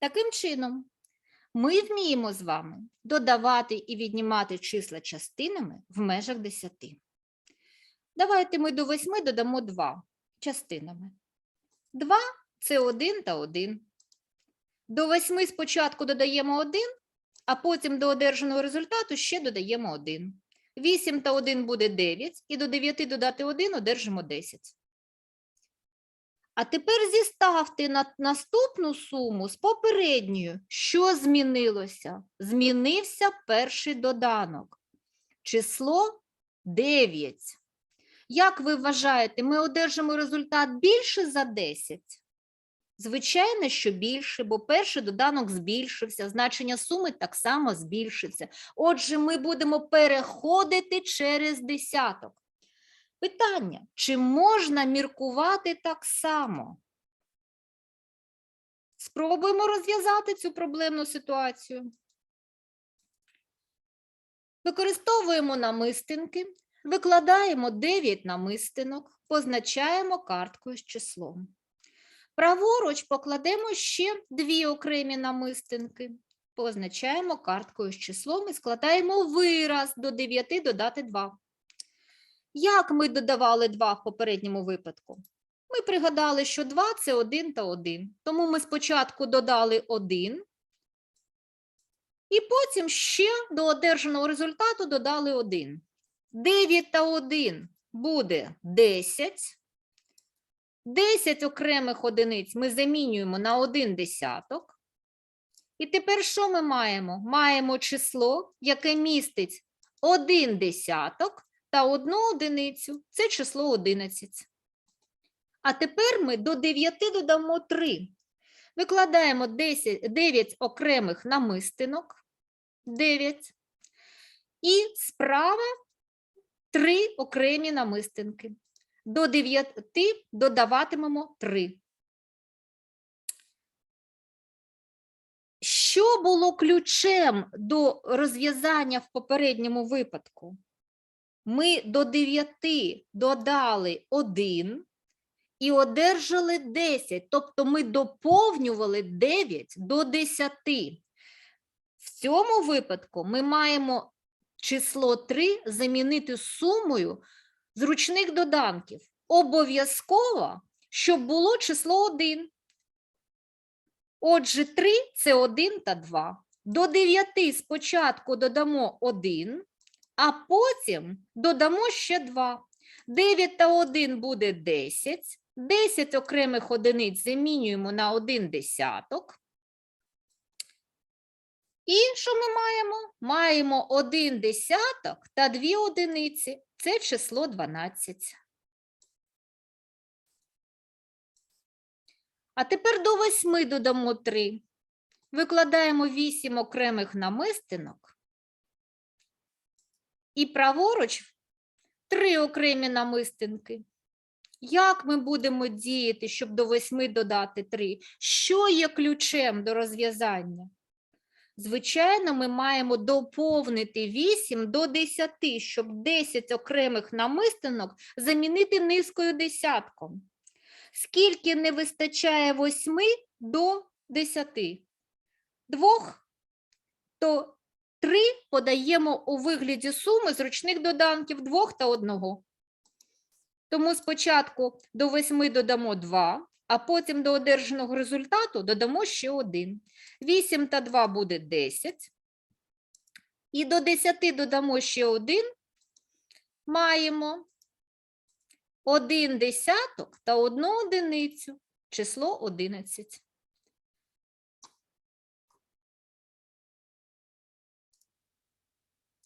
Таким чином, ми вміємо з вами додавати і віднімати числа частинами в межах 10. Давайте ми до 8 додамо 2 частинами. 2 – це 1 та 1. До 8 спочатку додаємо 1, а потім до одержаного результату ще додаємо 1. 8 та 1 буде 9, і до 9 додати 1 одержимо 10. А тепер зіставте на наступну суму з попередньою. Що змінилося? Змінився перший доданок. Число 9. Як ви вважаєте, ми одержимо результат більше за 10? Звичайно, що більше, бо перший доданок збільшився, значення суми так само збільшиться. Отже, ми будемо переходити через десяток. Питання: чи можна міркувати так само? Спробуємо розв'язати цю проблемну ситуацію. Використовуємо намистинки, викладаємо 9 намистинок, позначаємо карткою з числом. Праворуч покладемо ще дві окремі намистинки, позначаємо карткою з числом і складаємо вираз до 9 додати 2. Як ми додавали 2 в попередньому випадку? Ми пригадали, що 2 – це 1 та 1. Тому ми спочатку додали 1, і потім ще до одержаного результату додали 1. 9 та 1 буде 10. 10 окремих одиниць ми замінюємо на 1 десяток. І тепер що ми маємо? Маємо число, яке містить 1 десяток та одну одиницю. Це число 11. А тепер ми до 9 додамо 3. Викладаємо 10, 9 окремих намистинок. 9. І справа 3 окремі намистинки. До 9 додаватимемо 3. Що було ключем до розв'язання в попередньому випадку? Ми до 9 додали 1 і одержали 10, тобто ми доповнювали 9 до 10. В цьому випадку ми маємо число 3 замінити сумою зручних доданків. Обов'язково, щоб було число 1. Отже, 3 – це 1 та 2. До 9 спочатку додамо 1, а потім додамо ще 2. 9 та 1 буде 10. 10 окремих одиниць замінюємо на 1 десяток. І що ми маємо? Маємо 1 десяток та 2 одиниці. Це число 12. А тепер до 8 додамо 3. Викладаємо 8 окремих намистинок. І праворуч 3 окремі намистинки. Як ми будемо діяти, щоб до 8 додати 3? Що є ключем до розв'язання? Звичайно, ми маємо доповнити 8 до 10, щоб 10 окремих намистинок замінити низкою десятком. Скільки не вистачає 8 до 10? Двох, то 3 подаємо у вигляді суми зручних доданків 2 та 1. Тому спочатку до 8 додамо 2, а потім до одержаного результату додамо ще 1. 8 та 2 буде 10. І до 10 додамо ще 1. Маємо 1 десяток та 1 одиницю, число 11.